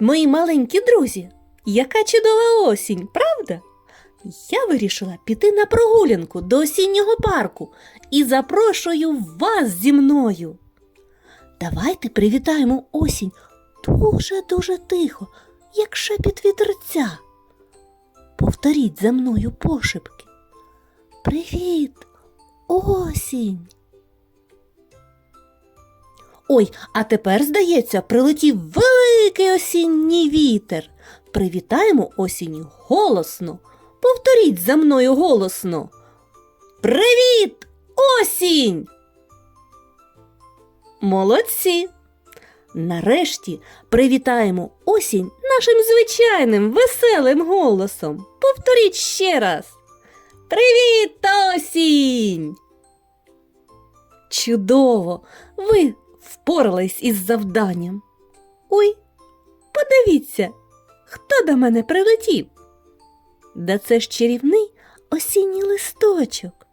мої маленькі друзі! Яка чудова осінь, правда? Я вирішила піти на прогулянку до осіннього парку і запрошую вас зі мною. Давайте привітаємо осінь дуже-дуже тихо, як шепіт вітерця. Повторіть за мною пошепки. Привіт, осінь! Ой, а тепер, здається, прилетів великий осінній вітер. Привітаємо осінь голосно. Повторіть за мною голосно. Привіт, осінь! Молодці! Нарешті привітаємо осінь нашим звичайним веселим голосом. Повторіть ще раз. Привіт, осінь! Чудово! Ви впорались із завданням. Ой, подивіться, хто до мене прилетів? Да це ж чарівний осінній листочок.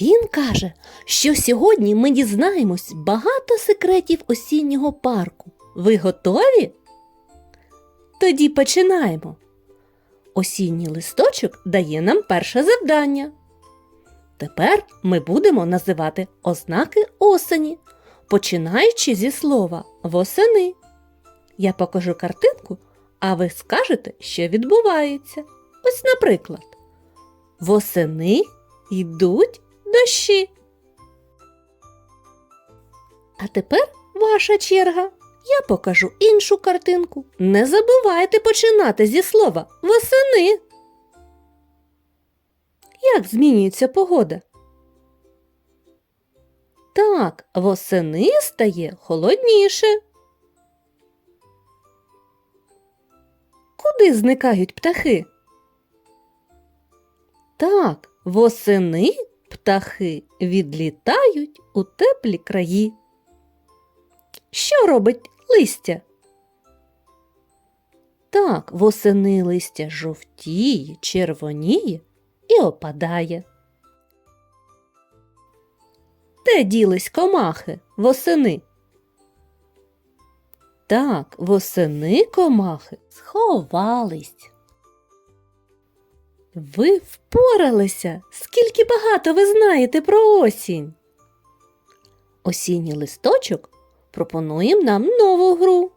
Він каже, що сьогодні ми дізнаємось багато секретів осіннього парку. Ви готові? Тоді починаємо. Осінній листочок дає нам перше завдання. Тепер ми будемо називати ознаки осені, починаючи зі слова восени. Я покажу картинку, а ви скажете, що відбувається. Ось, наприклад, восени йдуть дощі. А тепер ваша черга. Я покажу іншу картинку. Не забувайте починати зі слова восени. Як змінюється погода? Так, восени стає холодніше. Куди зникають птахи? Так, восени птахи відлітають у теплі краї. Що робить листя? Так, восени листя жовтіє, червоніє і опадає. Де ділись комахи восени? Так, восени комахи сховались. Ви впоралися, скільки багато ви знаєте про осінь. Осінній листочок пропонує нам нову гру.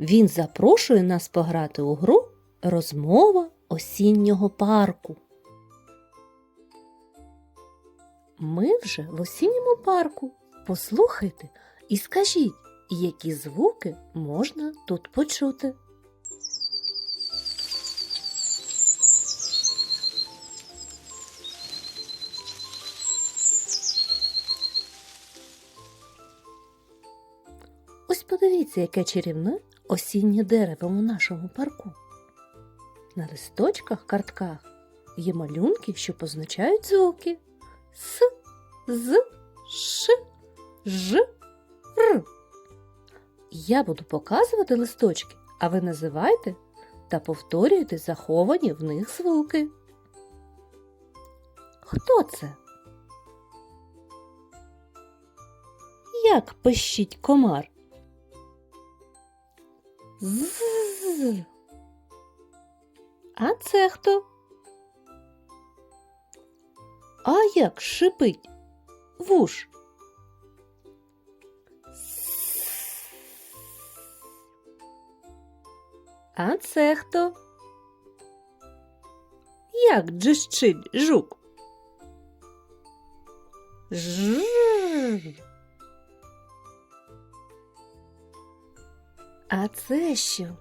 Він запрошує нас пограти у гру Розмова осіннього парку. Ми вже в осінньому парку. Послухайте і скажіть, які звуки можна тут почути. Ось подивіться, яке чарівне осіннє дерево у нашому парку. На листочках, картках є малюнки, що позначають звуки С, З, Ш, Ж, Р. Я буду показувати листочки, а ви називайте та повторюйте заховані в них звуки. Хто це? Як пищить комар? З. А це хто? А як шипить вуш? А це хто? Як джищить жук? Жжж. А це що?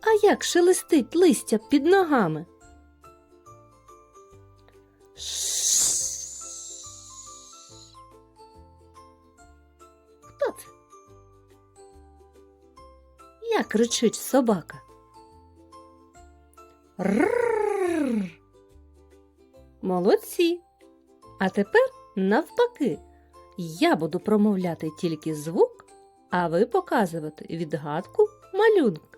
А як шелестить листя під ногами? Хто це? Як ричить собака? Рррр. Молодці. А тепер навпаки. Я буду промовляти тільки звук, а ви показувати відгадку малюнок.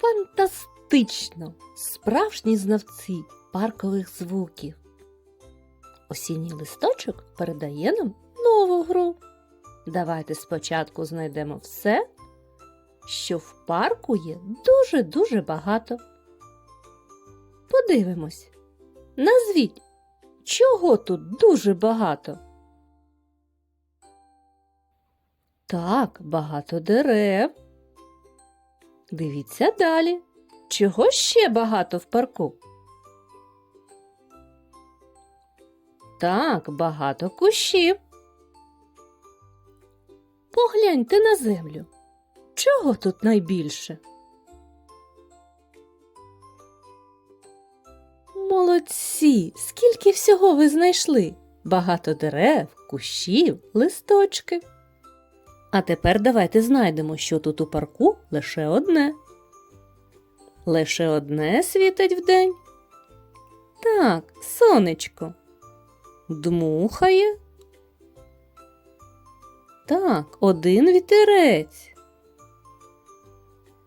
Фантастично! Справжні знавці паркових звуків. Осінній листочок передає нам нову гру. Давайте спочатку знайдемо все, що в парку є дуже-дуже багато. Подивимось. Назвіть, чого тут дуже багато? Так, багато дерев. Дивіться далі. Чого ще багато в парку? Так, багато кущів. Погляньте на землю. Чого тут найбільше? Молодці! Скільки всього ви знайшли? Багато дерев, кущів, листочки. А тепер давайте знайдемо, що тут у парку лише одне. Лише одне світить вдень. Так, сонечко. Дмухає. Так, один вітерець.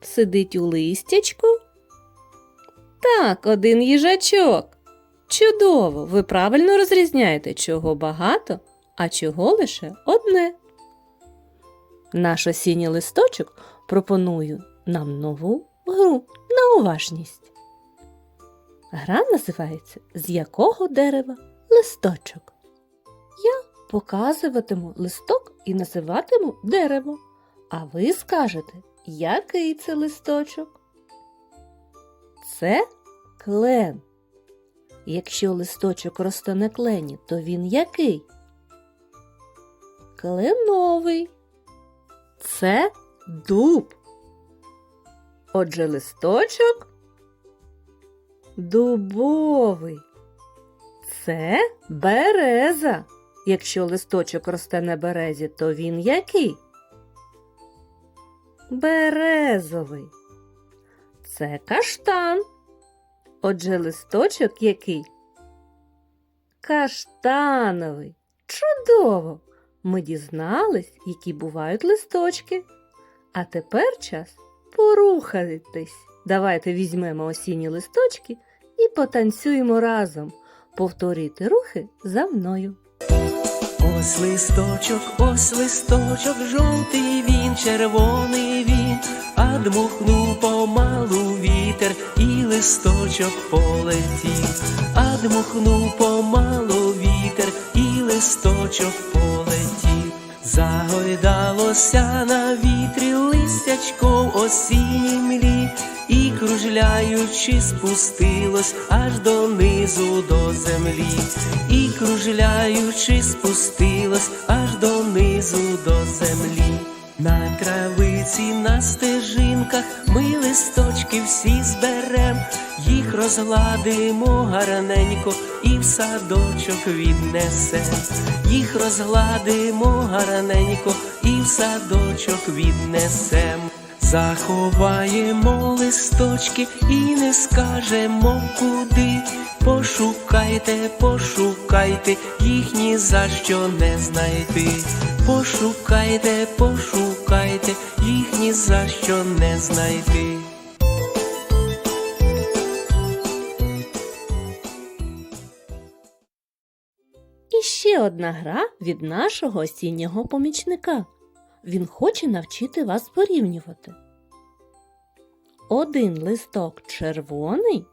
Сидить у листячку. Так, один їжачок. Чудово! Ви правильно розрізняєте, чого багато, а чого лише одне. Наш осінній листочок пропонує нам нову гру на уважність. Гра називається З якого дерева листочок. Я показуватиму листок і називатиму дерево, а ви скажете, який це листочок. Це клен. Якщо листочок росте на клені, то він який? Кленовий. Це дуб. Отже, листочок дубовий. Це береза. Якщо листочок росте на березі, то він який? Березовий. Це каштан. Отже, листочок який? Каштановий. Чудово! Ми дізнались, які бувають листочки. А тепер час порухатись. Давайте візьмемо осінні листочки і потанцюємо разом. Повторюйте рухи за мною. Ось листочок, ось листочок, жовтий він, червоний він, а дмухнув помалу вітер, і листочок полетів, а дмухнув помалу вітер, і листочок полетів. Загойдалося на вітрі листячко в осінній млі, і кружляючи спустилось аж донизу до землі, і кружляючи спустилось аж донизу до землі. На травиці, на стежинках ми листочки всі зберем, їх розгладимо гарненько і в садочок віднесем. Їх розгладимо гарненько і в садочок віднесем. Заховаємо листочки і не скажемо куди. Пошукайте, пошукайте, їх ні за що не знайти. Пошукайте, пошукайте, їх ні за що не знайти. І ще одна гра від нашого осіннього помічника. Він хоче навчити вас порівнювати. Один листок червоний,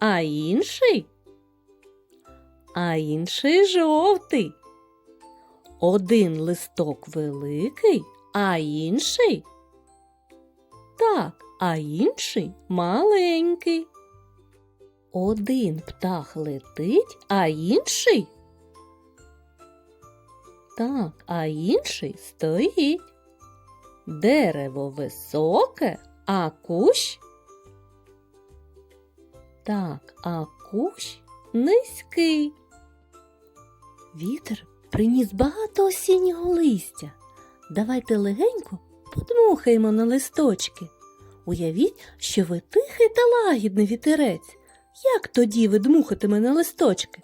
а інший, а інший жовтий. Один листок великий, а інший. Так, а інший маленький. Один птах летить, а інший. Так, а інший стоїть. Дерево високе, а кущ. Так, а кущ низький. Вітер приніс багато осіннього листя. Давайте легенько подмухаємо на листочки. Уявіть, що ви тихий та лагідний вітерець. Як тоді ви дмухатиме на листочки?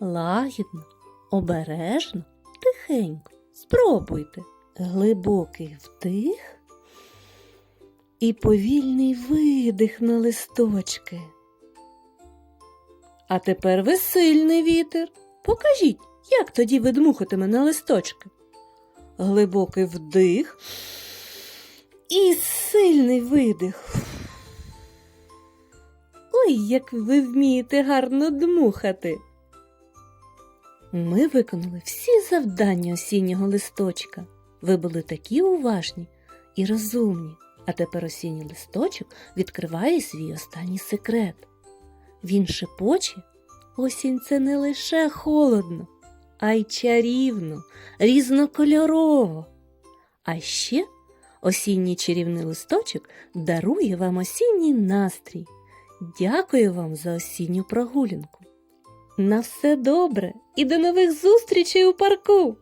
лагідно, обережно, тихенько. Спробуйте. Глибокий вдих і повільний видих на листочки. А тепер ви сильний вітер. Покажіть, як тоді ви дмухатиме на листочки. Глибокий вдих і сильний видих. Ой, як ви вмієте гарно дмухати. Ми виконали всі завдання осіннього листочка. Ви були такі уважні і розумні. А тепер осінній листочок відкриває свій останній секрет. Він шепоче, осінь це не лише холодно, а й чарівно, різнокольорово. А ще осінній чарівний листочок дарує вам осінній настрій. Дякую вам за осінню прогулянку. На все добре і до нових зустрічей у парку!